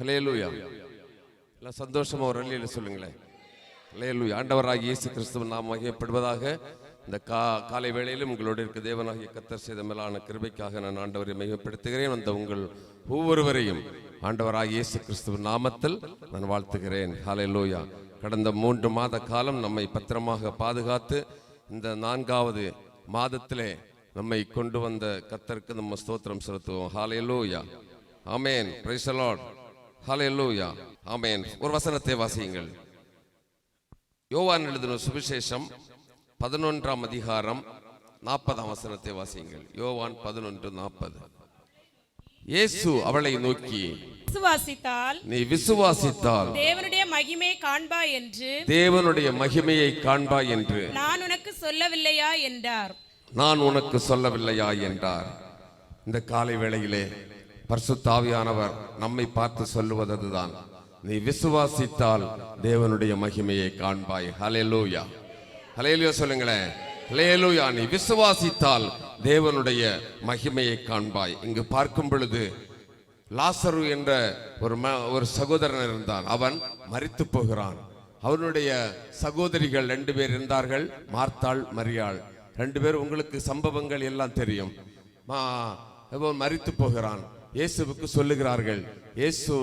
ஹலேலூயா எல்லாம் சந்தோஷமா ஒரு அல்லையில சொல்லுங்களேன். ஹலேலூயா ஆண்டவராகி இயேசு கிறிஸ்துவ நாம் மகிமைப்படுவதாக இந்த கா காலை வேளையிலும் உங்களோடு இருக்க தேவனாகிய கத்தர் செய்த மேலான கிருபைக்காக நான் ஆண்டவரை மிகப்படுத்துகிறேன் அந்த உங்கள் ஒவ்வொருவரையும் ஆண்டவராக இயேசு கிறிஸ்துவ நாமத்தில் நான் வாழ்த்துகிறேன். ஹலேலூயா கடந்த மூன்று மாத காலம் நம்மை பத்திரமாக பாதுகாத்து இந்த நான்காவது மாதத்திலே நம்மை கொண்டு வந்த கத்தருக்கு நம்ம ஸ்தோத்திரம் செலுத்துவோம். ஹalleluya. அமேன் பிரைசலாட் ஹalleluya ஆமென் ஒரு வசனத்தை வாசியுங்கள். யோவான் எழுதின சுவிசேஷம் பதினொன்றாம் அதிகாரம் நாற்பதாம் வசனத்தை வாசியுங்கள். யோவான் பதினொன்று நாற்பது. இயேசு அவளை நோக்கி விசுவாசித்தால் நீ விசுவாசித்தால் தேவனுடைய மகிமை காண்பா என்று தேவனுடைய மகிமையை காண்பாய் என்று. நான் உனக்கு சொல்லவில்லையா? என்றார். நான் உனக்கு சொல்லவில்லையா? என்றார். இந்த காலை வேளையிலே பரிசுத்தாவியானவர் நம்மை பார்த்து சொல்லுவது அதுதான் நீ விசுவாசித்தால் தேவனுடைய மகிமையை காண்பாய். ஹலேலூயா ஹலேலூயா சொல்லுங்களேன். ஹலேலூயா நீ விசுவாசித்தால் தேவனுடைய மகிமையை காண்பாய். இங்கு பார்க்கும் பொழுது லாசரு என்ற ஒரு ம- ஒரு சகோதரன் இருந்தான். அவன் மறித்து போகிறான். அவனுடைய சகோதரிகள் ரெண்டு பேர் இருந்தார்கள். மார்த்தாள் மரியாள். ரெண்டு பேர் உங்களுக்கு சம்பவங்கள் எல்லாம் தெரியும். மா- மறித்து போகிறான். இயேசுவுக்கு சொல்லுகிறார்கள் இயேசு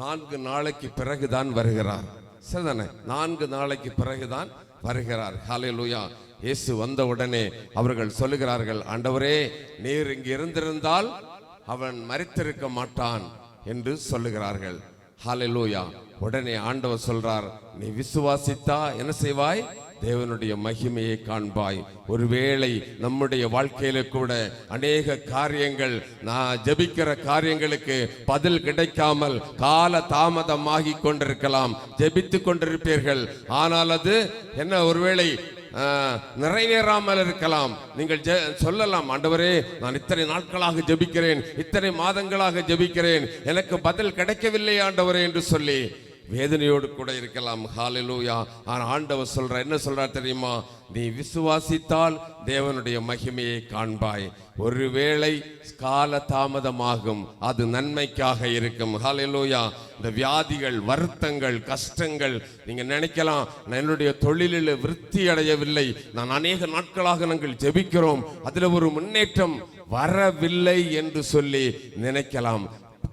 நான்கு நாளைக்கு பிறகுதான் வருகிறார். சரிதானே? நான்கு நாளைக்கு பிறகுதான் வருகிறார். ஹalleluya. இயேசு வந்த உடனே அவர்கள் சொல்லுகிறார்கள் ஆண்டவரே நீர் இங்கு இருந்திருந்தால் அவன் மறித்திருக்க மாட்டான் என்று சொல்லுகிறார்கள். ஹalleluya. உடனே ஆண்டவர் சொல்றார் நீ விசுவாசித்தா என்ன செய்வாய்? தேவனுடைய மகிமையை காண்பாய். ஒருவேளை நம்முடைய வாழ்க்கையில கூட அநேக காரியங்கள் நான் ஜெபிக்கிற காரியங்களுக்கு பதில் கிடைக்காமல் கால தாமதமாகி கொண்டிருக்கலாம். ஜெபித்து கொண்டிருப்பீர்கள். ஆனால் அது என்ன ஒருவேளை நிறைவேறாமல் இருக்கலாம். நீங்கள் ஜெ- சொல்லலாம் ஆண்டவரே நான் இத்தனை நாட்களாக ஜெபிக்கிறேன் இத்தனை மாதங்களாக ஜெபிக்கிறேன். எனக்கு பதில் கிடைக்கவில்லை ஆண்டவரே என்று சொல்லி வேதனையோடு கூட இருக்கலாம். ஹalleluya ஆனால் ஆண்டவர் சொல்கிற என்ன சொல்கிறார் தெரியுமா? நீ விசுவாசித்தால் தேவனுடைய மகிமையை காண்பாய். ஒருவேளை கால தாமதமாகும் அது நன்மைக்காக இருக்கும். ஹalleluya இந்த வியாதிகள் வருத்தங்கள் கஷ்டங்கள் நீங்கள் நினைக்கலாம் நான் என்னுடைய தொழிலில் விருத்தி அடையவில்லை. நான் அநேக நாட்களாக நாங்கள் ஜெபிக்கிறோம். அதில் ஒரு முன்னேற்றம் வரவில்லை என்று சொல்லி நினைக்கலாம்.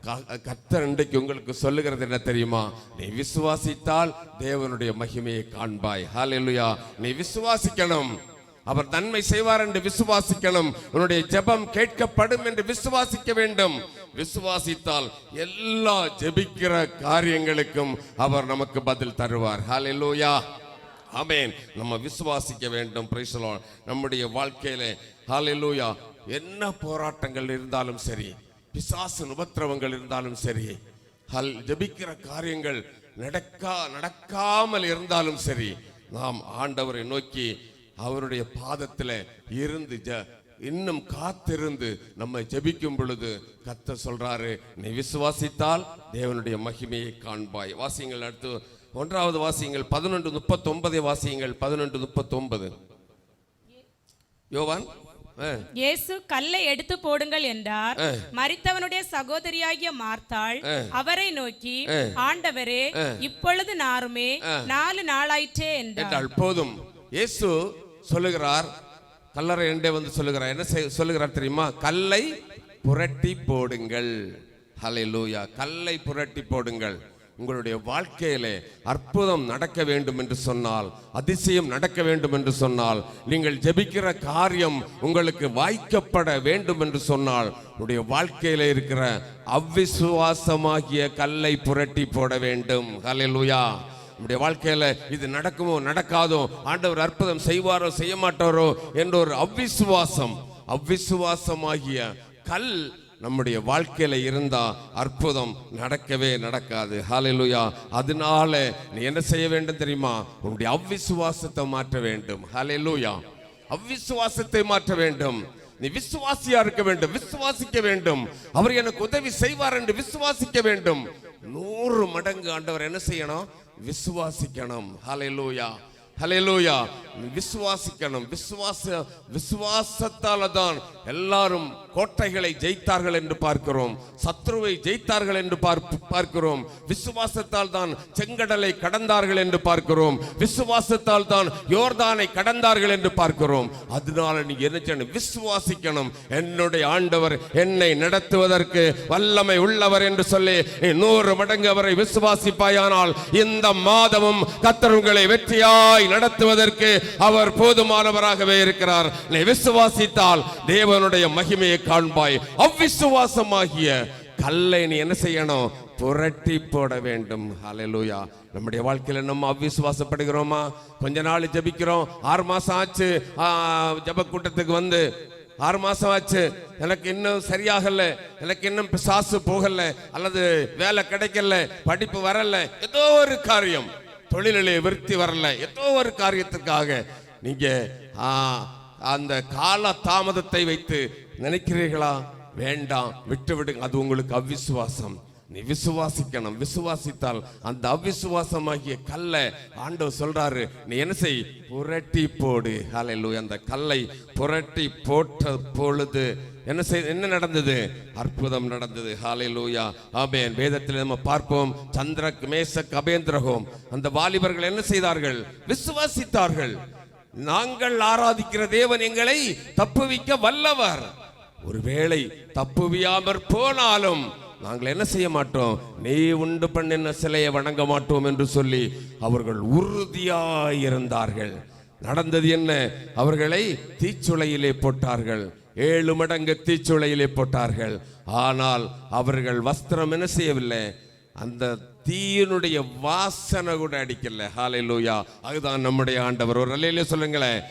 க- கர்த்தர் இன்றைக்கு உங்களுக்கு சொல்லுகிறது என்ன தெரியுமா? நீ விசுவாசித்தால் தேவனுடைய மகிமையை காண்பாய். ஹாலெலுயா நீ விசுவாசிக்கணும். அவர் நன்மை செய்வார் என்று விசுவாசிக்கணும். உன்னுடைய ஜெபம் கேட்கப்படும் என்று விசுவாசிக்க வேண்டும். விசுவாசித்தால் எல்லா ஜெபிக்கிற காரியங்களுக்கும் அவர் நமக்கு பதில் தருவார். ஹாலெலுயா ஆமேன் நம்ம விசுவாசிக்க வேண்டும். Praise நம்முடைய வாழ்க்கையில ஹாலெலுயா என்ன போராட்டங்கள் இருந்தாலும் சரி பிசாசு உபத்திரவங்கள் இருந்தாலும் சரி ஹல் ஜபிக்கிற காரியங்கள் நடக்கா நடக்காமல் இருந்தாலும் சரி நாம் ஆண்டவரை நோக்கி அவருடைய பாதத்துல இருந்து ஜ- இன்னும் காத்திருந்து நம்ம ஜெபிக்கும் பொழுது கத்த சொல்றாரு நீ விசுவாசித்தால் தேவனுடைய மகிமையை காண்பாய். வாசியங்கள் அடுத்து ஒன்றாவது வாசியங்கள் பதினொன்று முப்பத்தொன்பதை வாசியங்கள் பதினொன்று முப்பத்தொன்பது. யோவான்? இயேசு கல்லை எடுத்து போடுங்கள் என்றார். மரித்தவனுடைய சகோதரியாகிய மார்த்தாள் அவரை நோக்கி ஆண்டவரே இப்பொழுது நாருமே நாலு நாளாயிற்றே என்றால் போதும். இயேசு சொல்லுகிறார் கல்லறை என்றே வந்து சொல்லுகிறார். என்ன சொல்லுகிறார் தெரியுமா? கல்லை புரட்டி போடுங்கள். ஹalleluya. கல்லை புரட்டி போடுங்கள். உங்களுடைய வாழ்க்கையிலே அற்புதம் நடக்க வேண்டும் என்று சொன்னால் அதிசயம் நடக்க வேண்டும் என்று சொன்னால் நீங்கள் ஜெபிக்கிற காரியம் உங்களுக்கு வாய்க்கப்பட வேண்டும் என்று சொன்னால் உங்களுடைய வாழ்க்கையில இருக்கிற அவ்விசுவாசமாகிய கல்லை புரட்டி போட வேண்டும். ஹலெலுயா நம்முடைய வாழ்க்கையில இது நடக்குமோ நடக்காதோ ஆண்டவர் அற்புதம் செய்வாரோ செய்ய மாட்டாரோ என்ற ஒரு அவ்விசுவாசம் அவ்விசுவாசமாகிய கல் நம்முடைய வாழ்க்கையில் இருந்தால் அற்புதம் நடக்கவே நடக்காது. ஹalleluya அதனால நீ என்ன செய்ய வேண்டும் தெரியுமா? உன்னுடைய அவ்விசுவாசத்தை மாற்ற வேண்டும். ஹalleluya அவ்விசுவாசத்தை மாற்ற வேண்டும். நீ விசுவாசியா இருக்க வேண்டும். விசுவாசிக்க வேண்டும். அவர் எனக்கு உதவி செய்வார் என்று விசுவாசிக்க வேண்டும். நூறு மடங்கு ஆண்டவர் என்ன செய்யணும்? விசுவாசிக்கணும். ஹalleluya ஹalleluya விசுவாசிக்கணும். விசுவாச விசுவாசத்தால தான் எல்லாரும் கோட்டைகளை ஜெயித்தார்கள் என்று பார்க்கிறோம் சத்ருவை ஜெயித்தார்கள் என்று பார்க்கிறோம் விசுவாசத்தால் தான் செங்கடலை கடந்தார்கள் என்று பார்க்கிறோம் விசுவாசத்தால் தான் யோர்தானை கடந்தார்கள் என்று பார்க்கிறோம். அதனால நீ என்ன விசுவாசிக்கணும். என்னுடைய ஆண்டவர் என்னை நடத்துவதற்கு வல்லமை உள்ளவர் என்று சொல்லி நூறு மடங்கு அவரை விசுவாசிப்பாயானால் இந்த மாதமும் கர்த்தர் வெற்றியாய் நடத்துவதற்கு அவர் போதுமானவராகவே இருக்கிறார். நீ விசுவாசித்தால் தேவனுடைய மகிமையை காண்பாய். அவ்விசுவாசமாகிய கல்லை நீ என்ன செய்யணும்? புரட்டி போட வேண்டும். ஹalleluya நம்முடைய வாழ்க்கையில நம்ம அவ்விசுவாசப்படுகிறோமா? கொஞ்ச நாள் ஜெபிக்கிறோம். ஆறு மாசம் ஆச்சு. ஜப ஜெப கூட்டத்துக்கு வந்து ஆறு மாசம் ஆச்சு. எனக்கு இன்னும் சரியாகல. எனக்கு இன்னும் பிசாசு போகல. அல்லது வேலை கிடைக்கல. படிப்பு வரல. ஏதோ ஒரு காரியம். தொழிலிலே விருத்தி வரல. ஏதோ ஒரு காரியத்துக்காக நீங்க அந்த கால தாமதத்தை வைத்து நினைக்கிறீர்களா? வேண்டாம். விட்டு விடுங்க அது உங்களுக்கு அவிசுவாசம். நீ விசுவாசிக்கணும். விசுவாசித்தால் அந்த அவ்விசுவாசமாகிய கல்லை ஆண்டவர் சொல்றாரு. நீ என்ன செய்? புரட்டி போடு. ஹalleluya அந்த கல்லை புரட்டி போட்ட பொழுது என்ன செய்? என்ன நடந்தது? அற்புதம் நடந்தது. ஹாலைலயா ஆபேன் வேதத்தில் நம்ம பார்ப்போம். சந்திர மேச கபேந்திரகோம் அந்த வாலிபர்கள் என்ன செய்தார்கள்? விசுவாசித்தார்கள். நாங்கள் ஆராதிக்கிற தேவன் எங்களை தப்புவிக்க வல்லவர். ஒருவேளை தப்புவியாமற் போனாலும் நாங்கள் என்ன செய்ய மாட்டோம்? நீ உண்டு பண்ணின சிலையை வணங்க மாட்டோம் என்று சொல்லி அவர்கள் உறுதியாயிருந்தார்கள் நடந்தது என்ன? அவர்களை தீச்சுளையிலே போட்டார்கள். ஏழு மடங்கு தீச்சுளையிலே போட்டார்கள். ஆனால் அவர்கள் வஸ்திரம் என்ன செய்யவில்லை? அந்த தீயினுடைய வாசனை கூட அடிக்கல. லூயா அதுதான் நம்முடைய ஆண்டவர். ஒரு அலையிலே சொல்லுங்களேன்.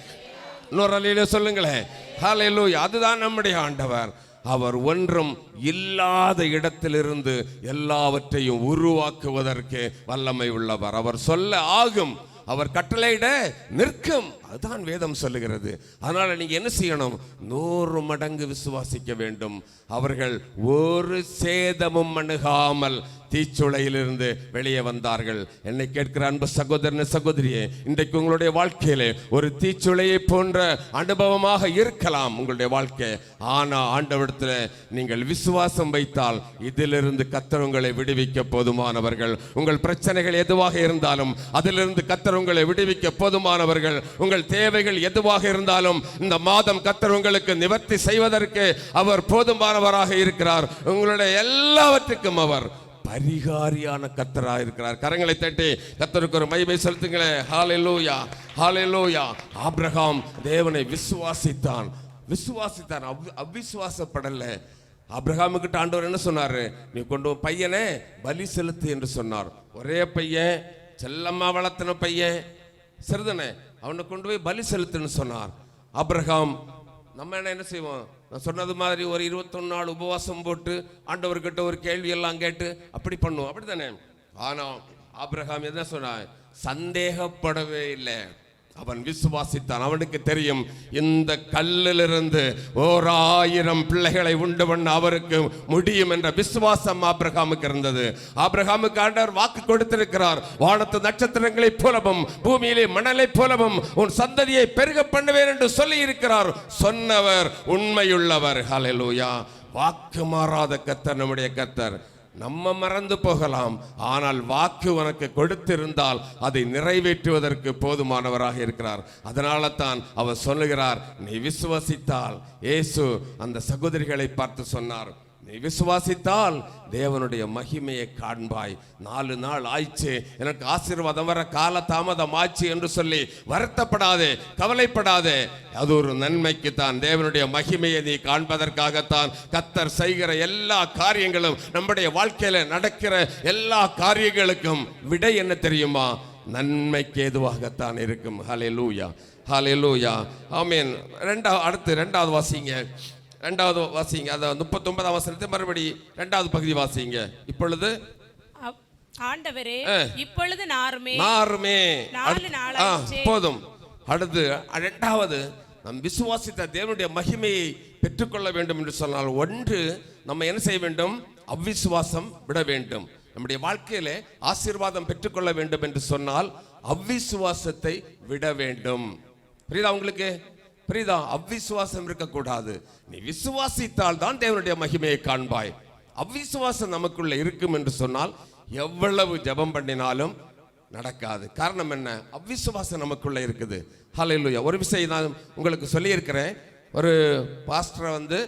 இன்னொரு அலையில சொல்லுங்களேன். ஹalleluya. அதுதான் நம்முடைய ஆண்டவர். அவர் ஒன்றும் இல்லாத இடத்திலிருந்து எல்லாவற்றையும் உருவாக்குவதற்கு வல்லமை உள்ளவர். அவர் சொல்ல ஆகும். அவர் கட்டளையிட நிற்கும். அதுதான் வேதம் சொல்லுகிறது. அதனால் நீங்கள் என்ன செய்யணும்? நூறு மடங்கு விசுவாசிக்க வேண்டும். அவர்கள் ஒரு சேதமும் அணுகாமல் தீச்சுளையிலிருந்து வெளியே வந்தார்கள். என்னை கேட்கிற அன்பு சகோதரன் சகோதரியே இன்றைக்கு உங்களுடைய வாழ்க்கையிலே ஒரு தீச்சுளையை போன்ற அனுபவமாக இருக்கலாம் உங்களுடைய வாழ்க்கை. ஆனா ஆண்டவரிடத்தில் நீங்கள் விசுவாசம் வைத்தால் இதிலிருந்து கத்தர் உங்களை விடுவிக்க போதுமானவர்கள். உங்கள் பிரச்சனைகள் எதுவாக இருந்தாலும் அதிலிருந்து கத்தர் உங்களை விடுவிக்க போதுமானவர்கள். உங்கள் தேவைகள் எதுவாக இருந்தாலும் இந்த மாதம் கத்தர் உங்களுக்கு நிவர்த்தி செய்வதற்கு அவர் போதுமானவராக இருக்கிறார். உங்களுடைய எல்லாவற்றுக்கும் அவர் பரிகாரியான கத்தராக இருக்கிறார். கரங்களை தட்டி கத்தருக்கு ஒரு மைமை செலுத்துங்களே. ஹalleluya ஹalleluya ஆப்ரஹாம் தேவனை விசுவாசித்தான். விசுவாசித்தான். அவ்- அவ்விசுவாசப்படல அப்ரஹாமுக்கிட்ட ஆண்டவர் என்ன சொன்னாரு? நீ கொண்டு பையனே பலி செலுத்து என்று சொன்னார். ஒரே பையன் செல்லம்மா வளர்த்தின பையன் சிறுதனே அவனை கொண்டு போய் பலி செலுத்துன்னு சொன்னார். அப்ரஹாம் நம்ம என்ன என்ன செய்வோம்? நான் சொன்னது மாதிரி ஒரு இருபத்தொன்னு நாள் உபவாசம் போட்டு ஆண்டவர்கிட்ட ஒரு கேள்வி எல்லாம் கேட்டு அப்படி பண்ணுவோம். அப்படி தானே ஆனால் ஆப்ரஹாம் என்ன சொன்னான் சந்தேகப்படவே இல்லை. அவன் விசுவாசித்தான். அவனுக்கு தெரியும் இந்த கல்லிலிருந்து ஓர் ஆயிரம் பிள்ளைகளை உண்டு பண்ண அவருக்கு முடியும் என்ற விசுவாசம் ஆப்ரஹாமுக்கு இருந்தது. ஆப்ரஹாமுக்கு ஆண்டவர் வாக்கு கொடுத்திருக்கிறார். வானத்து நட்சத்திரங்களைப் போலவும் பூமியிலே மணலைப் போலவும் உன் சந்ததியை பெருக பண்ணுவேன் என்று சொல்லி இருக்கிறார் சொன்னவர் உண்மையுள்ளவர். ஹலெலூயா வாக்கு மாறாத கத்தர் நம்முடைய கத்தர் நம்ம மறந்து போகலாம். ஆனால் வாக்கு உனக்கு கொடுத்திருந்தால் அதை நிறைவேற்றுவதற்கு போதுமானவராக இருக்கிறார். அதனால தான் அவர் சொல்லுகிறார் நீ விசுவசித்தால். இயேசு அந்த சகோதரிகளை பார்த்து சொன்னார் நீ விசுவாசித்தால் தேவனுடைய மகிமையை காண்பாய். நாலு நாள் ஆயிடுச்சு எனக்கு ஆசீர்வாதம் வர கால தாமதம் ஆச்சு என்று சொல்லி வருத்தப்படாதே கவலைப்படாதே. அது ஒரு நன்மைக்கு தான். தேவனுடைய மகிமையை நீ காண்பதற்காகத்தான் கத்தர் செய்கிற எல்லா காரியங்களும் நம்முடைய வாழ்க்கையில நடக்கிற எல்லா காரியங்களுக்கும் விடை என்ன தெரியுமா? நன்மைக்கு ஏதுவாகத்தான் இருக்கும். ஹலே லூயா ஹலே லூயா ஆமீன் ரெண்டாவது அடுத்து ரெண்டாவது வாசிங்க. ரெண்டாவது வாசிங்க. அதை முப்பத்தொன்பதாம் வசனத்தை மறுபடி ரெண்டாவது பகுதி வாசிங்க. இப்பொழுது ஆண்டவரே. இப்பொழுது நாருமே. நாருமே. போதும். அடுத்து இரண்டாவது நம் விசுவாசித்த தேவனுடைய மகிமையை பெற்றுக்கொள்ள வேண்டும் என்று சொன்னால் ஒன்று நம்ம என்ன செய்ய வேண்டும்? அவ்விசுவாசம் விட வேண்டும். நம்முடைய வாழ்க்கையிலே ஆசீர்வாதம் பெற்றுக்கொள்ள வேண்டும் என்று சொன்னால் அவ்விசுவாசத்தை விட வேண்டும். புரியுதா உங்களுக்கு? புரியுதா? அவ்விசுவாசம் இருக்கக்கூடாது. நீ விசுவாசித்தால் தான் தேவனுடைய மகிமையை காண்பாய். அவ்விசுவாசம் நமக்குள்ள இருக்கும் என்று சொன்னால் எவ்வளவு ஜெபம் பண்ணினாலும் நடக்காது. காரணம் என்ன? அவ்விசுவாசம் நமக்குள்ள இருக்குது. ஹalleluya ஒரு விஷயம் நான் உங்களுக்கு சொல்லியிருக்கிறேன். ஒரு பாஸ்டரை வந்து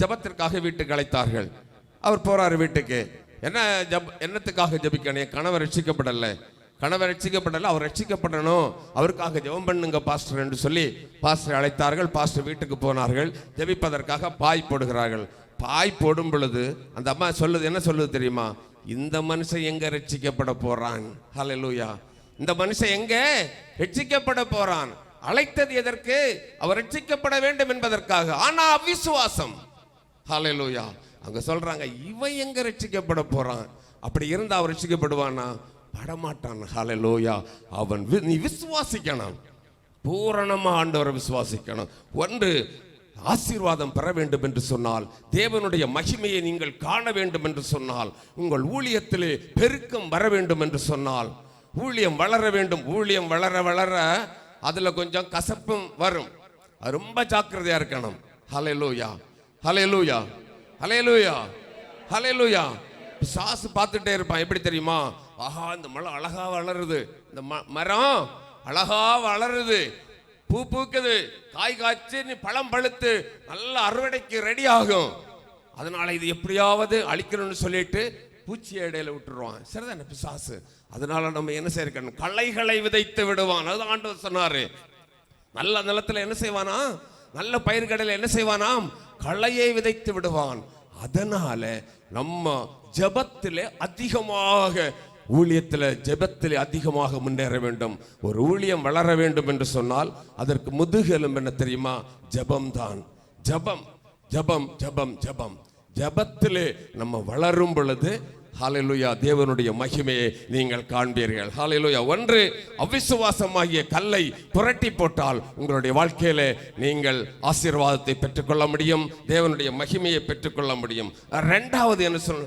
ஜபத்திற்காக ஜெபத்திற்காக வீட்டுக்கு அழைத்தார்கள். அவர் போறாரு வீட்டுக்கு. என்ன ஜப் என்னத்துக்காக ஜபிக்கணும்? என் கணவர் ரட்சிக்கப்படலை. கணவர் ரட்சிக்கப்படலை அவர் ரட்சிக்கப்படணும். அவருக்காக ஜெபம் பண்ணுங்க பாஸ்டர் என்று சொல்லி பாஸ்டர் அழைத்தார்கள். பாஸ்டர் வீட்டுக்கு போனார்கள். ஜெபிப்பதற்காக பாய் போடுகிறார்கள். பாய் போடும் பொழுது அந்த அம்மா சொல்லுது என்ன சொல்லுது தெரியுமா? இந்த மனுஷன் எங்கே ரட்சிக்கப்பட போறான்? லூயா இந்த மனுஷன் எங்கே ரட்சிக்கப்பட போகிறான் அழைத்தது எதற்கு? அவர் ரட்சிக்கப்பட வேண்டும் என்பதற்காக. ஆனா அவிசுவாசம். ஹலலூயா அங்கே சொல்கிறாங்க இவன் எங்கே ரட்சிக்கப்பட போகிறான் அப்படி இருந்தால் அவர் ரட்சிக்கப்படுவானா? படமாட்டான். லோயா அவன் வி- நீ விசுவாசிக்கணும். பூரணமாக ஆண்டவரை விசுவாசிக்கணும். ஒன்று ஆசீர்வாதம் பெற வேண்டும் என்று சொன்னால் தேவனுடைய மகிமையை நீங்கள் காண வேண்டும் என்று சொன்னால் உங்கள் ஊழியத்திலே பெருக்கம் வர வேண்டும் என்று சொன்னால் ஊழியம் வளர வேண்டும். ஊழியம் வளர வளர அதில் கொஞ்சம் கசப்பும் வரும். ரொம்ப ஜாக்கிரதையாக இருக்கணும். ஹலே லோயா ஹலே லோயா சாசு பார்த்துட்டே இருப்பான். எப்படி தெரியுமா? ஆஹா இந்த மழை அழகா வளருது. இந்த ம- மரம் அழகா வளருது. பூ பூக்குது. காய் காய்ச்சி நீ பழம் பழுத்து நல்ல அறுவடைக்கு ரெடி ஆகும். அதனால இது எப்படியாவது அழிக்கணும்னு சொல்லிட்டு பூச்சி இடையில விட்டுருவான். சரிதான பிசாசு. அதனால நம்ம என்ன செய்யணும் களைகளை விதைத்து விடுவான். அது ஆண்டவர் சொன்னாரு. நல்ல நிலத்துல என்ன செய்வானா? நல்ல பயிர்கடையில் என்ன செய்வானாம் களையை விதைத்து விடுவான். அதனால நம்ம ஜெபத்திலே அதிகமாக ஊழியத்தில் ஜெபத்தில் அதிகமாக முன்னேற வேண்டும். ஒரு ஊழியம் வளர வேண்டும் என்று சொன்னால் அதற்கு முதுகெலும் என்ன தெரியுமா? ஜபம்தான். ஜெபம் ஜெபம் ஜெபம் ஜெபம். ஜெபத்திலே நம்ம வளரும் பொழுது ஹalleluya தேவனுடைய மகிமையை நீங்கள் காண்பீர்கள். ஹalleluya ஒன்று அவிசுவாசமாகிய கல்லை புரட்டி போட்டால் உங்களுடைய வாழ்க்கையிலே நீங்கள் ஆசீர்வாதத்தை பெற்றுக்கொள்ள முடியும் தேவனுடைய மகிமையை பெற்றுக்கொள்ள முடியும். ரெண்டாவது என்ன சொல்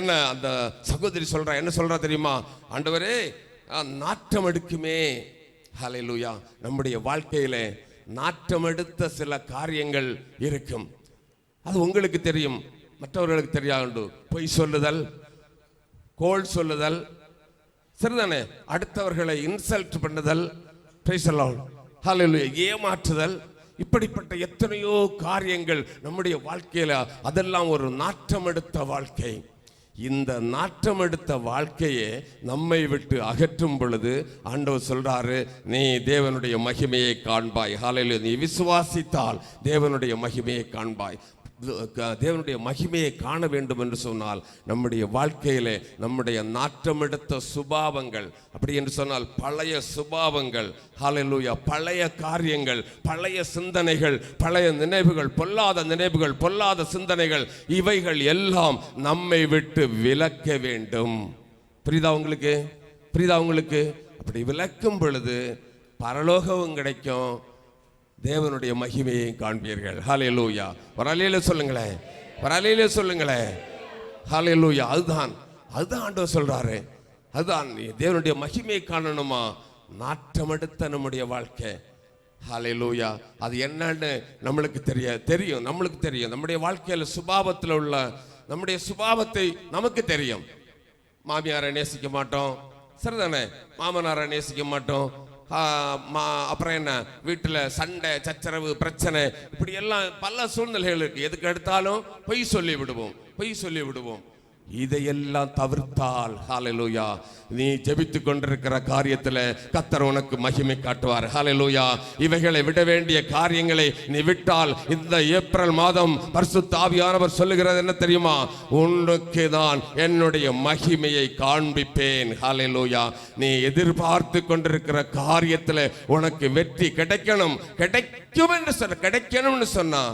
என்ன அந்த சகோதரி சொல்கிறா என்ன சொல்கிறா தெரியுமா? ஆண்டவரே நாட்டம் எடுக்குமே. ஹalleluya நம்முடைய வாழ்க்கையில் நாற்றம் எடுத்த சில காரியங்கள் இருக்கும். அது உங்களுக்கு தெரியும். மற்றவர்களுக்கு தெரியாது பொய் சொல்லுதல் கோல் சொல்லுதல் சரிதானே? அடுத்தவர்களை இன்சல்ட் பண்ணுதல் பேசலாம் ஹalleluya ஏமாற்றுதல் இப்படிப்பட்ட எத்தனையோ காரியங்கள் நம்முடைய வாழ்க்கையில அதெல்லாம் ஒரு நாற்றம் எடுத்த வாழ்க்கை. இந்த நாற்றம் எடுத்த வாழ்க்கையை நம்மை விட்டு அகற்றும் பொழுது ஆண்டவர் சொல்றாரு நீ தேவனுடைய மகிமையை காண்பாய். ஹாலையில் நீ விசுவாசித்தால் தேவனுடைய மகிமையை காண்பாய். தேவனுடைய மகிமையை காண வேண்டும் என்று சொன்னால் நம்முடைய வாழ்க்கையிலே நம்முடைய நாற்றமெடுத்த சுபாவங்கள் அப்படி என்று சொன்னால் பழைய சுபாவங்கள் ஹாலலூயா பழைய காரியங்கள் பழைய சிந்தனைகள் பழைய நினைவுகள் பொல்லாத நினைவுகள் பொல்லாத சிந்தனைகள் இவைகள் எல்லாம் நம்மை விட்டு விலக்க வேண்டும். புரியுதா உங்களுக்கு? புரியுதா உங்களுக்கு? அப்படி விளக்கும் பொழுது பரலோகமும் கிடைக்கும். தேவனுடைய மகிமையை காண்பீர்கள். ஹாலே லூயா வரலையில சொல்லுங்களேன். வரலையில சொல்லுங்களேன் சொல்லுங்களேன். லூயா அதுதான் அதுதான் ஆண்டவர் சொல்றாரு. அதுதான் நீ தேவனுடைய மகிமையை காணணுமா? நாற்றமெடுத்த நம்முடைய வாழ்க்கை. ஹாலே லூயா அது என்னன்னு நம்மளுக்கு தெரிய தெரியும் நம்மளுக்கு தெரியும். நம்முடைய வாழ்க்கையில் சுபாவத்தில் உள்ள நம்முடைய சுபாவத்தை நமக்கு தெரியும். மாமியாரை நேசிக்க மாட்டோம். சரிதானே? மாமனாரை நேசிக்க மாட்டோம். அப்புறம் என்ன? வீட்டில் சண்டை சச்சரவு பிரச்சனை இப்படி எல்லாம் பல சூழ்நிலைகள் இருக்கு. எதுக்கு எடுத்தாலும் பொய் சொல்லி விடுவோம். பொய் சொல்லி விடுவோம். இதையெல்லாம் தவிர்த்தால் ஹாலலூயா நீ ஜெபித்து கொண்டிருக்கிற காரியத்தில் கத்தர் உனக்கு மகிமை காட்டுவார். ஹாலலூயா இவைகளை விட வேண்டிய காரியங்களை நீ விட்டால் இந்த ஏப்ரல் மாதம் பரிசுத்த ஆவியானவர் சொல்லுகிறது என்ன தெரியுமா? உனக்கு தான் என்னுடைய மகிமையை காண்பிப்பேன். ஹாலலூயா நீ எதிர்பார்த்து கொண்டிருக்கிற காரியத்தில் உனக்கு வெற்றி கிடைக்கணும். கிடைக்கும் என்று சொன்ன கிடைக்கணும்னு சொன்னா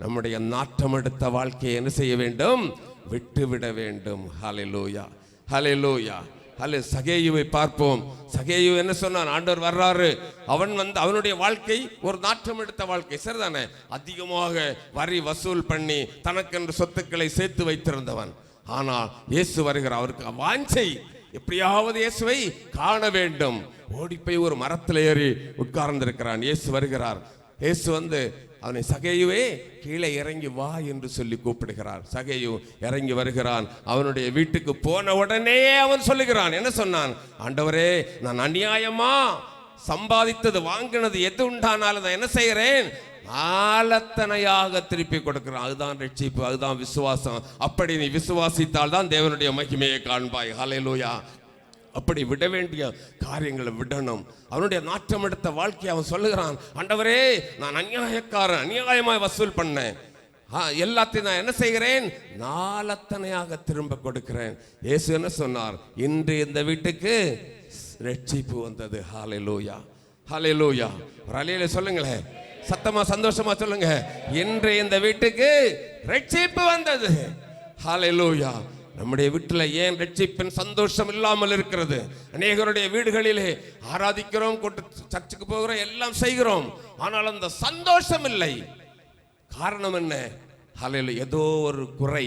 நம்முடைய நாட்டம் எடுத்த வாழ்க்கையை என்ன செய்ய வேண்டும்? விட்டுவிட வேண்டும். ஹலெலூயா ஹலெலூயா ஹலே சகேயுவை பார்ப்போம். சகேயு என்ன சொன்னான்? ஆண்டவர் வர்றாரு. அவன் வந்து அவனுடைய வாழ்க்கை ஒரு நாற்றம் எடுத்த வாழ்க்கை. சரிதானே? அதிகமாக வரி வசூல் பண்ணி தனக்கென்று சொத்துக்களை சேர்த்து வைத்திருந்தவன். ஆனால் இயேசு வருகிற அவருக்கு வாஞ்சை. எப்படியாவது இயேசுவை காண வேண்டும். ஓடி போய் ஒரு மரத்தில் ஏறி உட்கார்ந்திருக்கிறான். இயேசு வருகிறார். இயேசு வந்து அவனை சகையுவே கீழே இறங்கி வா என்று சொல்லி கூப்பிடுகிறார் சகையு இறங்கி வருகிறான். அவனுடைய வீட்டுக்கு போன உடனே அவன் சொல்லுகிறான். என்ன சொன்னான்? ஆண்டவரே நான் அநியாயமா? சம்பாதித்தது வாங்கினது எது உண்டானாலும் நான் என்ன செய்கிறேன்? ஆலத்தனையாக திருப்பி கொடுக்கிறான். அதுதான் ரட்சிப்பு அதுதான் விசுவாசம். அப்படி நீ விசுவாசித்தால் தான் தேவனுடைய மகிமையை காண்பாய். ஹalleluya. அப்படி விட வேண்டிய காரியங்களை விடணும். அவனுடைய நாற்றம் எடுத்த வாழ்க்கையை அவன் சொல்லுகிறான் ஆண்டவரே நான் அநியாயக்காரன் அநியாயமாய் வசூல் பண்ணேன். ஆ, எல்லாத்தையும் நான் என்ன செய்கிறேன்? நாலத்தனையாக திரும்ப கொடுக்கிறேன். இயேசு என்ன சொன்னார்? இன்று இந்த வீட்டுக்கு ரட்சிப்பு வந்தது. ஹalleluya ஹalleluya. ஒரு அலையில சொல்லுங்களேன் சத்தமா சந்தோஷமா சொல்லுங்க. இன்று இந்த வீட்டுக்கு ரட்சிப்பு வந்தது. ஹalleluya. நம்முடைய வீட்டில் ஏன் ரட்சிப்பின் சந்தோஷம் இல்லாமல் இருக்கிறது? அநேகருடைய வீடுகளிலே ஆராதிக்கிறோம் கொண்டு சர்ச்சுக்கு போகிறோம் எல்லாம் செய்கிறோம். ஆனால் அந்த சந்தோஷம் இல்லை. காரணம் என்ன? அலையில் ஏதோ ஒரு குறை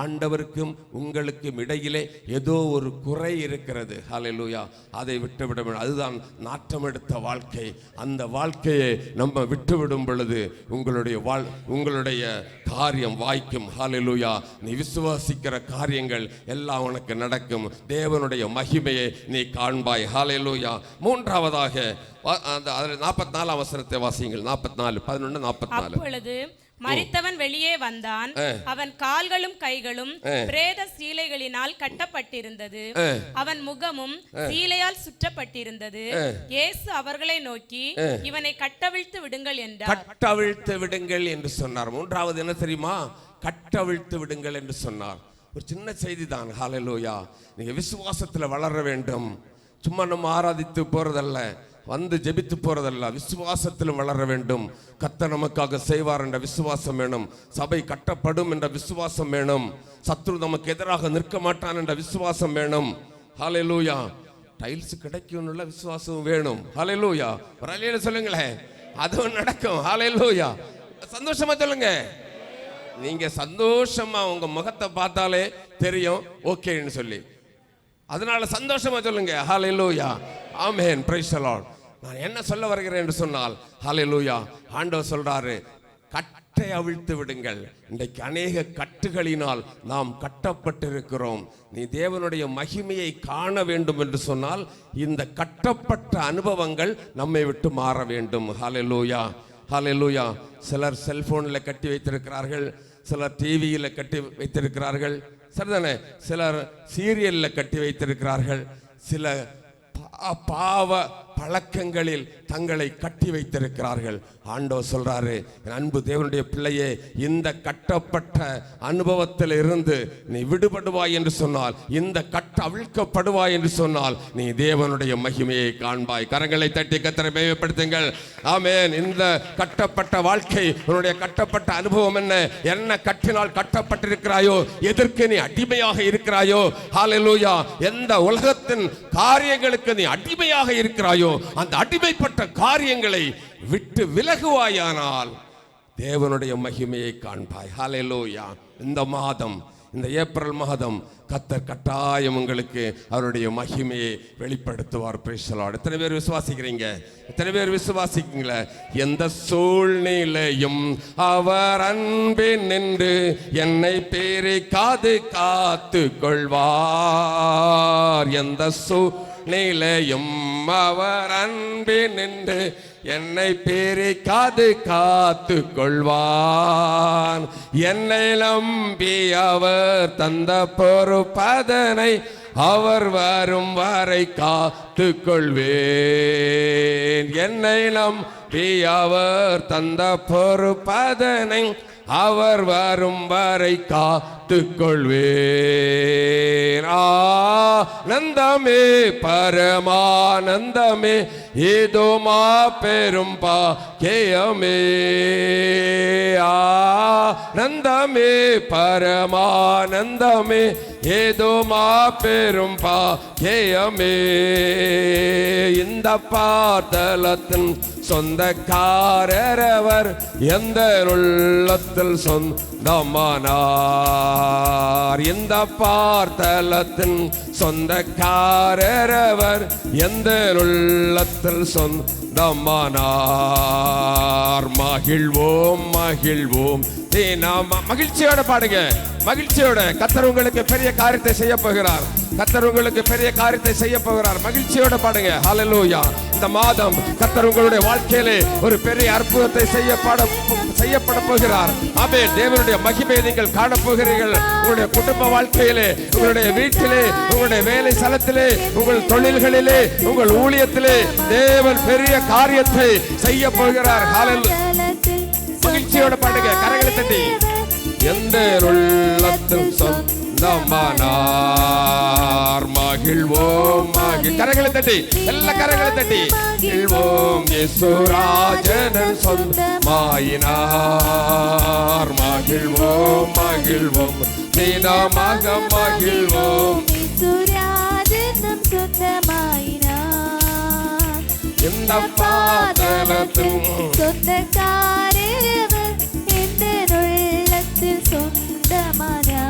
ஆண்டவருக்கும் உங்களுக்கும் இடையிலே ஏதோ ஒரு குறை இருக்கிறது. ஹalleluya அதை விட்டுவிட வேண்டும் அதுதான் நாட்டம் எடுத்த வாழ்க்கை. அந்த வாழ்க்கையை நம்ம விட்டுவிடும் பொழுது உங்களுடைய வாழ் உங்களுடைய காரியம் வாய்க்கும். ஹாலெலூயா நீ விசுவாசிக்கிற காரியங்கள் எல்லாம் உனக்கு நடக்கும். தேவனுடைய மகிமையை நீ காண்பாய். ஹாலெலூயா மூன்றாவதாக அந்த அதில் நாற்பத்தி நாலாம் வசனத்தை வாசியுங்கள். நாற்பத்தி நாலு பதினொன்று நாற்பத்தி நாலு. மரித்தவன் வெளியே வந்தான். அவன் கால்களும் கைகளும் பிரேத சீலைகளினால் கட்டப்பட்டிருந்தது. அவன் முகமும் சீலையால் சுற்றப்பட்டிருந்தது. இயேசு அவர்களை நோக்கி இவனை கட்டவிழ்த்து விடுங்கள் என்றார். கட்டவிழ்த்து விடுங்கள் என்று சொன்னார். மூன்றாவது என்ன தெரியுமா? கட்டவிழ்த்து விடுங்கள் என்று சொன்னார். ஒரு சின்ன செய்தி தான் ஹalleluya. நீங்க விசுவாசத்துல வளர வேண்டும். சும்மா நம்ம ஆராதித்து போறதல்ல. வந்து ஜெபித்து போறதல்ல. விசுவாசத்தில் வளர வேண்டும். கத்த நமக்காக செய்வார் என்ற விசுவாசம் வேணும். சபை கட்டப்படும் என்ற விசுவாசம் வேணும். சத்ரு நமக்கு எதிராக நிற்க மாட்டான் என்ற விசுவாசம் வேணும். ஹalleluya டைல்ஸ் கிடைக்கும்னுள்ள விசுவாசம் வேணும். ஹalleluya ஒரு அலையில சொல்லுங்களேன் அதுவும் நடக்கும். ஹalleluya சந்தோஷமா சொல்லுங்க. நீங்க சந்தோஷமா உங்க முகத்தை பார்த்தாலே தெரியும். ஓகேன்னு சொல்லி. அதனால சந்தோஷமா சொல்லுங்க. ஹலே லூயா ஆமேன் பிரைஸ் அலாட் நான் என்ன சொல்ல வருகிறேன் என்று சொன்னால் ஹalleluya. ஆண்டவர் சொல்றாரு கட்டை அவிழ்த்து விடுங்கள். இன்றைக்கு அநேக கட்டுகளினால் நாம் கட்டப்பட்டிருக்கிறோம். நீ தேவனுடைய மகிமையை காண வேண்டும் என்று சொன்னால் இந்த கட்டப்பட்ட அனுபவங்கள் நம்மை விட்டு மாற வேண்டும். ஹலே லூயா ஹலே லூயா சிலர் செல்போனில் கட்டி வைத்திருக்கிறார்கள் சிலர் டிவியில் கட்டி வைத்திருக்கிறார்கள். சரிதானே? சிலர் சீரியலில் கட்டி வைத்திருக்கிறார்கள். சில பா- பாவ பழக்கங்களில் தங்களை கட்டி வைத்திருக்கிறார்கள். ஆண்டவர் சொல்றாரு என் அன்பு தேவனுடைய பிள்ளையே இந்த கட்டப்பட்ட அனுபவத்தில் இருந்து நீ விடுபடுவாய் என்று சொன்னால் இந்த கட்ட அவிழ்க்கப்படுவாய் என்று சொன்னால் நீ தேவனுடைய மகிமையை காண்பாய். கரங்களை தட்டி கத்தரை மேம்படுத்துங்கள். ஆமேன். இந்த கட்டப்பட்ட வாழ்க்கை உன்னுடைய கட்டப்பட்ட அனுபவம் என்ன? என்ன கட்டினால் கட்டப்பட்டிருக்கிறாயோ? எதற்கு நீ அடிமையாக இருக்கிறாயோ? ஹalleluya. எந்த உலகத்தின் காரியங்களுக்கு நீ அடிமையாக இருக்கிறாயோ? அந்த அடிமைப்பட்ட காரியங்களை விட்டு விலகுவாயானால் தேவனுடைய மகிமையை காண்பாய். ஹalleluya இந்த மாதம் இந்த ஏப்ரல் மாதம் கத்தர் கட்டாயம் உங்களுக்கு அவருடைய மகிமையை வெளிப்படுத்துவார். பிரேசலாட் எத்தனை பேர் விசுவாசிக்கிறீங்க? எத்தனை பேர் விசுவாசிக்கீங்களே எந்த சூழ்நிலையும் அவர் அன்பின் நின்று என்னை பேரை காது காத்து கொள்வார். எந்த சூழ் நிலையும் அவர் அன்பு நின்று என்னை பேரி காது காத்து கொள்வான் என்னை நம்பி அவர் தந்த பொறுப்பதனை அவர் வரும் வரை காத்து கொள்வேன் என்னை நம்பி அவர் தந்த பொறுப்பதனை அவர் வரும் வரை காத்து கொள்வேன் ஆனந்தமே பரமானந்தமே ஏதோ மா பெரும் பாக்கியமே. ஆனந்தமே பரமானந்தமே ஏதோ மா பெரும் பாக்கியமே. இந்த பாதலத்தின் சொந்தக்காரரவர் எந்த உள்ளத்தில் சொந்தமானார்? இந்த பார்த்தலத்தின் சொந்தக்காரரவர் எந்த உள்ளத்தில் சொந்தமானார்? மகிழ்வோம் மகிழ்வோம். நாம் மகிழ்ச்சியோட பாடுங்க. மகிழ்ச்சியோட. கத்தர் உங்களுக்கு பெரிய காரியத்தை செய்ய போகிறார். கத்தர் உங்களுக்கு பெரிய காரியத்தை செய்ய போகிறார். மகிழ்ச்சியோட பாடுங்க. ஹலலூயா இந்த மாதம் கத்தர் உங்களுடைய வாழ்க்கையிலே ஒரு பெரிய அற்புதத்தை செய்யப்பட செய்யப்பட போகிறார். ஆமே தேவனுடைய மகிமை நீங்கள் காண போகிறீர்கள். உங்களுடைய குடும்ப வாழ்க்கையிலே உங்களுடைய வீட்டிலே உங்களுடைய வேலை ஸ்தலத்திலே உங்கள் தொழில்களிலே உங்கள் ஊழியத்திலே தேவன் பெரிய காரியத்தை செய்ய போகிறார். ஹalleluya ശക്തിയോടെ പാടുക. കരകളെ തട്ടി എന്റെ ഉള്ളത്തും സ്വന്തമാനാർ മഹിഴ്വോം മഹിഴ് കരകളെ തട്ടി എല്ലാ കരകളെ തട്ടി മഹിഴ്വോം യേശുരാജനൻ സ്വന്തമായിനാർ മഹിഴ്വോം മഹിഴ്വോം നീനാമകം മഹിഴ്വോം യേശുരാജനം സ്വന്തമായിനാർ. എന്തപ്പാതലത്തും സ്വന്തക്കാരേവ ഉള്ളത്തിൽ സ്വന്തമാനാ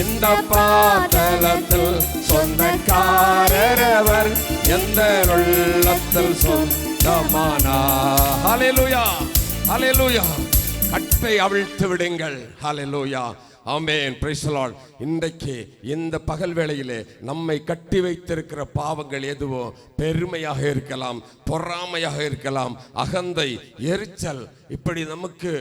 இந்த பாதலத்தில் சொந்தக்காரரவர் எந்த உள்ளத்தில் சொந்தமானா ஹalleluya ஹalleluya கட்டை அவிழ்த்து விடுங்கள் ஹalleluya ஆமென் பிரைஸ் லார்ட் இன்றைக்கு இந்த பகல் வேளையிலே நம்மை கட்டி வைத்திருக்கிற பாவங்கள் எதுவோ பெருமையாக இருக்கலாம் பொறாமையாக இருக்கலாம் அகந்தை எரிச்சல் இப்படி நமக்கு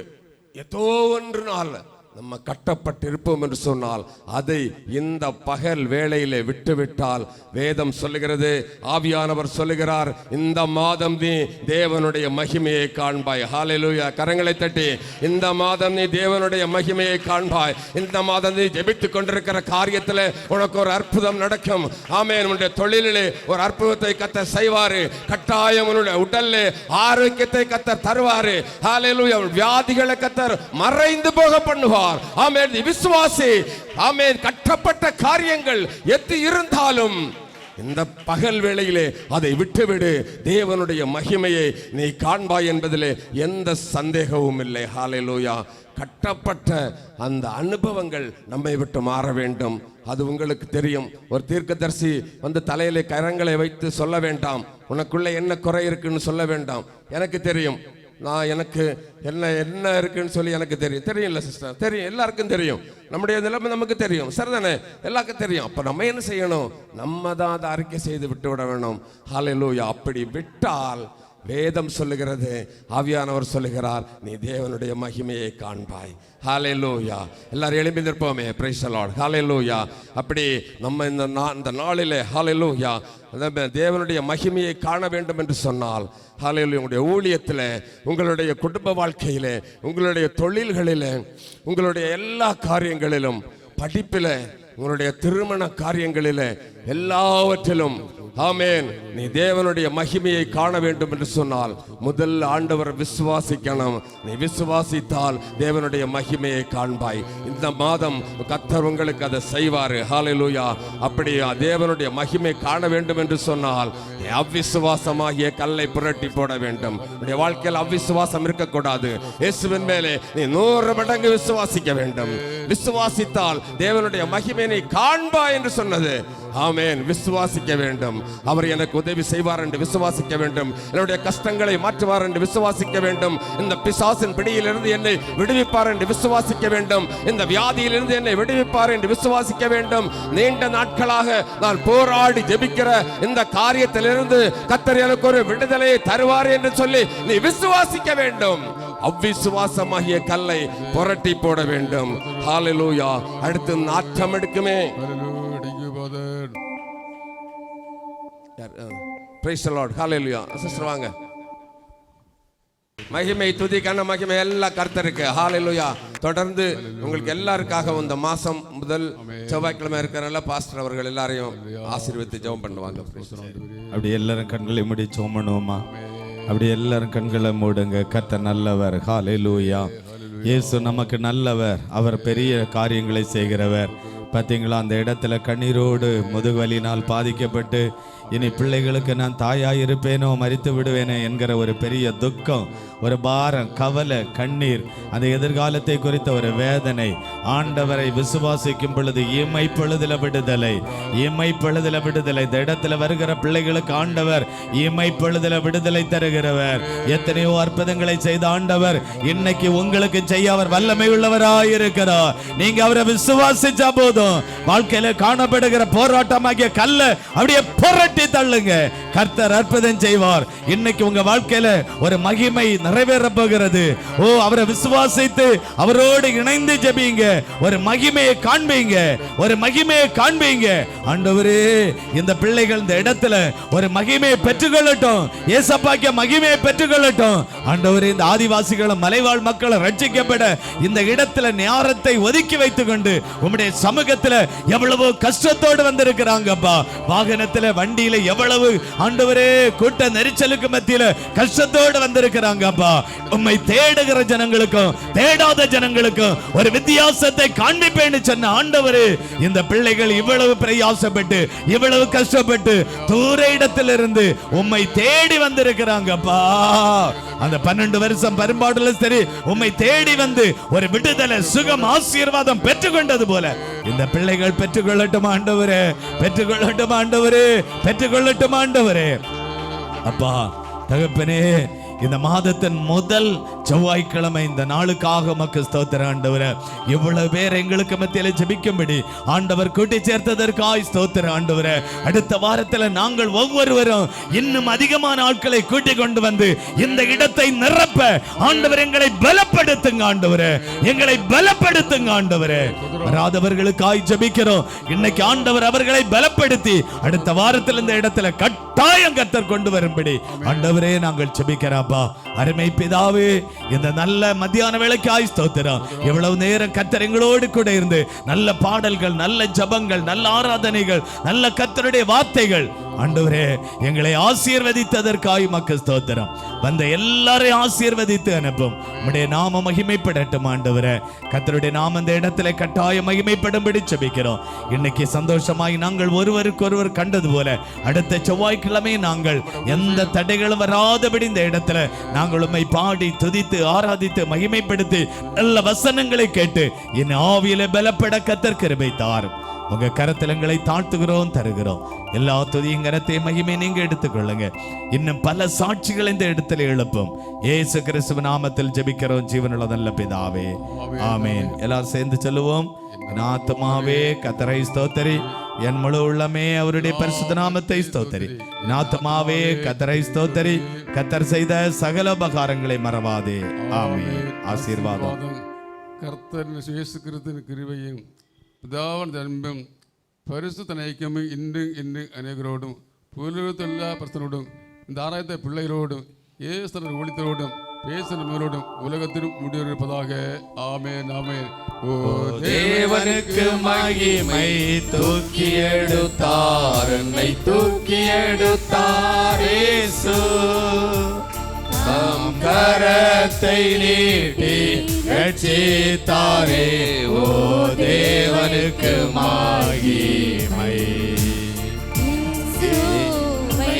எதோ ஒன்று நாள் நம்ம கட்டப்பட்டிருப்போம் என்று சொன்னால் அதை இந்த பகல் வேளையிலே விட்டுவிட்டால் வேதம் சொல்லுகிறது ஆவியானவர் சொல்லுகிறார் இந்த மாதம் நீ தேவனுடைய மகிமையை காண்பாய். ஹalleluya கரங்களை தட்டி இந்த மாதம் நீ தேவனுடைய மகிமையை காண்பாய். இந்த மாதம் நீ ஜெபித்து கொண்டிருக்கிற காரியத்தில் உனக்கு ஒரு அற்புதம் நடக்கும். ஆமென். உன்னுடைய தொழிலிலே ஒரு அற்புதத்தை கத்த செய்வாரு. கட்டாயம் உன்னுடைய உடல்ல ஆரோக்கியத்தை கத்தர் தருவாரு. ஹalleluya வியாதிகளை கத்தர் மறைந்து போக பண்ணுவார். ஆமென். நீ விசுவாசி. ஆமென். கட்டப்பட்ட காரியங்கள் எத்து இருந்தாலும் இந்த பகல் வேளையிலே அதை விட்டுவிடு. தேவனுடைய மகிமையை நீ காண்பாய் என்பதிலே எந்த சந்தேகமும் இல்லை. ஹாலேலூயா கட்டப்பட்ட அந்த அனுபவங்கள் நம்மை விட்டு மாற வேண்டும். அது உங்களுக்கு தெரியும். ஒரு தீர்க்கதரிசி வந்து தலையிலே கரங்களை வைத்து சொல்ல வேண்டாம். உனக்குள்ள என்ன குறை இருக்குன்னு சொல்ல வேண்டாம். எனக்கு தெரியும். நான் எனக்கு என்ன என்ன இருக்குன்னு சொல்லி எனக்கு தெரியும். தெரியும்ல சிஸ்டர் தெரியும். எல்லாருக்கும் தெரியும். நம்முடைய நிலைமை நமக்கு தெரியும். சரிதானே? எல்லாருக்கும் தெரியும். அப்போ நம்ம என்ன செய்யணும்? நம்ம தான் அதை அறிக்கை செய்து விட்டு விட வேணும். ஹalleluya அப்படி விட்டால் வேதம் சொல்லுகிறது ஆவியானவர் சொல்லுகிறார் நீ தேவனுடைய மகிமையை காண்பாய். ஹாலே லூயா எல்லாரும் எழுப்பி நிற்போமே. பிரைஸ் லார்ட் லூயா அப்படி நம்ம இந்த நா இந்த நாளிலே ஹாலே லூயா தேவனுடைய மகிமையை காண வேண்டும் என்று சொன்னால் ஹalleluya உங்களுடைய ஊழியத்தில் உங்களுடைய குடும்ப வாழ்க்கையிலே உங்களுடைய தொழில்களிலே உங்களுடைய எல்லா காரியங்களிலும் படிப்பில் உங்களுடைய திருமண காரியங்களில் எல்லாவற்றிலும் ஆமேன். நீ தேவனுடைய மகிமையை காண வேண்டும் என்று சொன்னால் முதல் ஆண்டவர் விசுவாசிக்கணும். நீ விசுவாசித்தால் தேவனுடைய மகிமையை காண்பாய். இந்த மாதம் கத்தர் உங்களுக்கு அதை செய்வாரு. ஹாலிலூயா அப்படி தேவனுடைய மகிமை காண வேண்டும் என்று சொன்னால் நீ அவ்விசுவாசமாகிய கல்லை புரட்டி போட வேண்டும். உடைய வாழ்க்கையில் அவ்விசுவாசம் இருக்கக்கூடாது. இயேசுவின் மேலே நீ நூறு மடங்கு விசுவாசிக்க வேண்டும். விசுவாசித்தால் தேவனுடைய மகிமையை காண்பா காண்பாய் என்று சொன்னது. ஆமேன். விசுவாசிக்க வேண்டும். அவர் எனக்கு உதவி செய்வார் என்று விசுவாசிக்க வேண்டும். என்னுடைய கஷ்டங்களை மாற்றுவார் என்று விசுவாசிக்க வேண்டும். இந்த பிசாசின் பிடியிலிருந்து என்னை விடுவிப்பார் என்று விசுவாசிக்க வேண்டும். இந்த வியாதியிலிருந்து என்னை விடுவிப்பார் என்று விசுவாசிக்க வேண்டும். நீண்ட நாட்களாக நான் போராடி ஜெபிக்கிற இந்த காரியத்திலிருந்து கத்தர் எனக்கு ஒரு விடுதலையை தருவார் என்று சொல்லி நீ விசுவாசிக்க வேண்டும். அவ்விசுவாசமாகிய கல்லை புரட்டி போட வேண்டும். ஹalleluya. அடுத்து நாற்றம் எடுக்குமே. பிரைஸ் லார்ட் ஹalleluya சிஸ்டர் வாங்க. மகிமை துதி கன மகிமை எல்லாம் கர்த்தருக்கு. ஹalleluya தொடர்ந்து உங்களுக்கு எல்லாருக்காக இந்த மாசம் முதல் செவ்வாய்க்கிழமை இருக்கிறனால பாஸ்டர் அவர்கள் எல்லாரையும் ஆசீர்வதித்து ஜெபம் பண்ணுவாங்க. அப்படி எல்லாரும் கண்களை மூடி பண்ணுவோமா? அப்படி எல்லாரும் கண்களை மூடுங்க. கர்த்த நல்லவர். ஹalleluya இயேசு நமக்கு நல்லவர். அவர் பெரிய காரியங்களை செய்கிறவர். பார்த்தீங்களா அந்த இடத்துல கண்ணீரோடு முதுகுவலினால் பாதிக்கப்பட்டு இனி பிள்ளைகளுக்கு நான் தாயாய் இருப்பேனோ மறித்து விடுவேனே என்கிற ஒரு பெரிய துக்கம் ஒரு பாரம் கவலை கண்ணீர் அந்த எதிர்காலத்தை குறித்த ஒரு வேதனை. ஆண்டவரை விசுவாசிக்கும் பொழுது இமை பொழுதுல விடுதலை. இமை பொழுதுல விடுதலை. இந்த இடத்துல வருகிற பிள்ளைகளுக்கு ஆண்டவர் இமை பொழுதுல விடுதலை தருகிறவர். எத்தனையோ அற்புதங்களை செய்த ஆண்டவர் இன்னைக்கு உங்களுக்கு செய்ய அவர் வல்லமை உள்ளவராயிருக்கிறார். நீங்க அவரை விசுவாசிச்சா போதும். வாழ்க்கையில காணப்படுகிற போராட்டமாகிய கல்ல அப்படியே புரட்டி தள்ளுங்க. கர்த்தர் அற்புதம் செய்வார். இன்னைக்கு உங்க வாழ்க்கையில ஒரு மகிமை நிறைவேற போகிறது ஓ அவரை விசுவாசித்து அவரோடு இணைந்து ஜபிங்க. ஒரு மகிமையை காண்பீங்க. ஒரு மகிமையை காண்பீங்க. ஆண்டவரே இந்த பிள்ளைகள் இந்த இடத்துல ஒரு மகிமையை பெற்றுக்கொள்ளட்டும். ஏசப்பாக்கிய மகிமையை பெற்றுக்கொள்ளட்டும். ஆண்டவரே இந்த ஆதிவாசிகளும் மலைவாழ் மக்களும் ரட்சிக்கப்பட இந்த இடத்துல நேரத்தை ஒதுக்கி வைத்துக் கொண்டு உம்முடைய சமூகத்துல எவ்வளவு கஷ்டத்தோடு வந்திருக்கிறாங்கப்பா வாகனத்துல வண்டியில எவ்வளவு ஆண்டவரே கூட்ட நெரிச்சலுக்கு மத்தியில கஷ்டத்தோடு வந்திருக்கிறாங்க வந்திருக்கிறாங்கப்பா உம்மை தேடுகிற ஜனங்களுக்கும் தேடாத ஜனங்களுக்கும் ஒரு வித்தியாசத்தை காண்பிப்பேன்னு சொன்ன ஆண்டவரே இந்த பிள்ளைகள் இவ்வளவு பிரயாசப்பட்டு இவ்வளவு கஷ்டப்பட்டு தூர இடத்திலிருந்து உம்மை தேடி வந்திருக்கிறாங்கப்பா அந்த பன்னெண்டு வருஷம் பரும்பாடுல சரி உம்மை தேடி வந்து ஒரு விடுதலை சுகம் ஆசீர்வாதம் பெற்றுக்கொண்டது போல. இந்த பிள்ளைகள் பெற்றுக்கொள்ளட்டும் ஆண்டவரே பெற்றுக்கொள்ளட்டும் ஆண்டவரே பெற்றுக்கொள்ளட்டும் ஆண்டவரே. அப்பா தகப்பனே இந்த மாதத்தின் முதல் செவ்வாய்க்கிழமை இந்த நாளுக்காக மக்கள் ஸ்தோத்திர ஆண்டவரே. இவ்வளவு பேர் எங்களுக்கு மத்தியில ஜபிக்கும்படி ஆண்டவர் கூட்டி சேர்த்ததற்காய் ஸ்தோத்திர ஆண்டவரே. அடுத்த வாரத்துல நாங்கள் ஒவ்வொருவரும் இன்னும் அதிகமான ஆட்களை கூட்டி கொண்டு வந்து இந்த இடத்தை நிரப்ப ஆண்டவர் எங்களை பலப்படுத்துங்க ஆண்டவரே. எங்களை பலப்படுத்துங்க ஆண்டவரே. வராதவர்களுக்காய் ஜெபிக்கிறோம். இன்னைக்கு ஆண்டவர் அவர்களை பலப்படுத்தி அடுத்த வாரத்தில் இந்த இடத்துல கட்டாயம் கத்தர் கொண்டு வரும்படி. ஆண்டவரே நாங்கள் ஜபிக்கிறாப்பா அருமை பிதாவே இந்த நல்ல மத்தியான வேலைக்காய் ஸ்தோத்திரம். எவ்வளவு நேரம் கத்தர் எங்களோடு கூட இருந்து நல்ல பாடல்கள் நல்ல ஜபங்கள் நல்ல ஆராதனைகள் நல்ல கத்தருடைய வார்த்தைகள் ஆண்டவரே எங்களை ஆசீர்வதித்ததற்காய் மக்கள் ஸ்தோத்திரம். வந்த எல்லாரையும் ஆசீர்வதித்து அனுப்பும். உடைய நாம மகிமைப்படட்டும் ஆண்டவரே. கத்தருடைய நாம அந்த இடத்துல கட்டாயம் மகிமைப்படும்படி ஜெபிக்கிறோம். இன்னைக்கு சந்தோஷமாய் நாங்கள் ஒருவருக்கு ஒருவர் கண்டது போல அடுத்த செவ்வாய்க்கிழமை நாங்கள் எந்த தடைகளும் வராதபடி இந்த இடத்துல நாங்கள் உண்மை பாடி துதித்து ஆராதித்து மகிமைப்படுத்தி நல்ல வசனங்களை கேட்டு என் ஆவியில பலப்பட கத்தர் கிருபை தாரும். உங்க கரத்திலங்களை தாழ்த்துகிறோம் தருகிறோம். எல்லா துதியும் கரத்தை மகிமை நீங்க எடுத்துக்கொள்ளுங்க. இன்னும் பல சாட்சிகள் இந்த இடத்துல எழுப்பும். ஏசு கிறிஸ்துவ நாமத்தில் ஜெபிக்கிறோம். ஜீவனுள்ள நல்ல பிதாவே. ஆமென். எல்லாரும் சேர்ந்து சொல்லுவோம். என் ஆத்துமாவே கத்தரை ஸ்தோத்தரி. என் முழு உள்ளமே அவருடைய பரிசுத்த நாமத்தை ஸ்தோத்தரி. என் ஆத்துமாவே கத்தரை ஸ்தோத்தரி. கத்தர் செய்த சகல உபகாரங்களை மறவாதே. ஆமென். ஆசீர்வாதம். கர்த்தரின் இயேசு கிறிஸ்துவின் கிருபையும் പിതാവൻ ജന്മം പരിശുദ്ധ ഐക്യമും ഇന്നും ഇന്നും അനേകരോടും ഭൂലോകത്തെല്ലാ പ്രശ്നരോടും ധാരാളത്തെ പിള്ളേരോടും ഏസന ஊழித்தரோடும் பேசினவரோடும் உலகத்திலும் முடியிருப்பதாக ஆமேன் ஆமேன் ஓ தேவனுக்கு மகிமை தூக்கி எடுத்தார் என்னை தூக்கி எடுத்தார் இயேசு தம் கரத்தை நீட்டி ரட்சித்தாரே ஓ தேவனுக்கு மகிமை.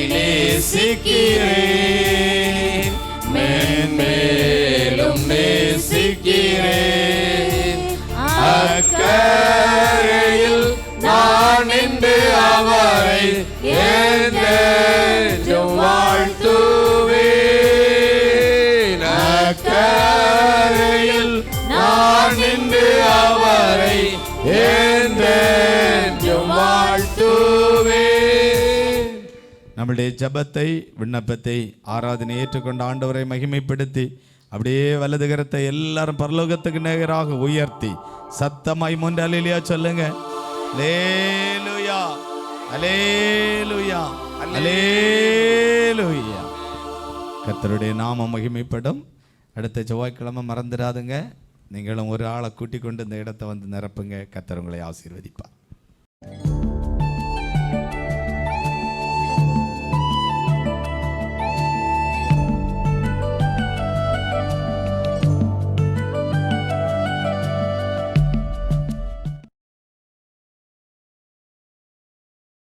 நேசிக்கிறேன். மேன்மேலும் நேசிக்கிறேன். அக்கரையில் நான் நின்று அவரை என்றென்றும் வாழ்த்துவேன் நம்முடைய ஜபத்தை விண்ணப்பத்தை ஆராதனை ஏற்றுக்கொண்ட ஆண்டவரை மகிமைப்படுத்தி அப்படியே வலதுகரத்தை எல்லாரும் பரலோகத்துக்கு நேராக உயர்த்தி சத்தமாய் மூன்று அலையிலையா சொல்லுங்க. லேலுயா அலேலுயா அலேலுயா கத்தருடைய நாமம் மகிமைப்படும். அடுத்த செவ்வாய்க்கிழமை மறந்துடாதுங்க. நீங்களும் ஒரு ஆளை கூட்டிக் கொண்டு இந்த இடத்தை வந்து நிரப்புங்க. கத்தர் உங்களை ஆசீர்வதிப்பார்.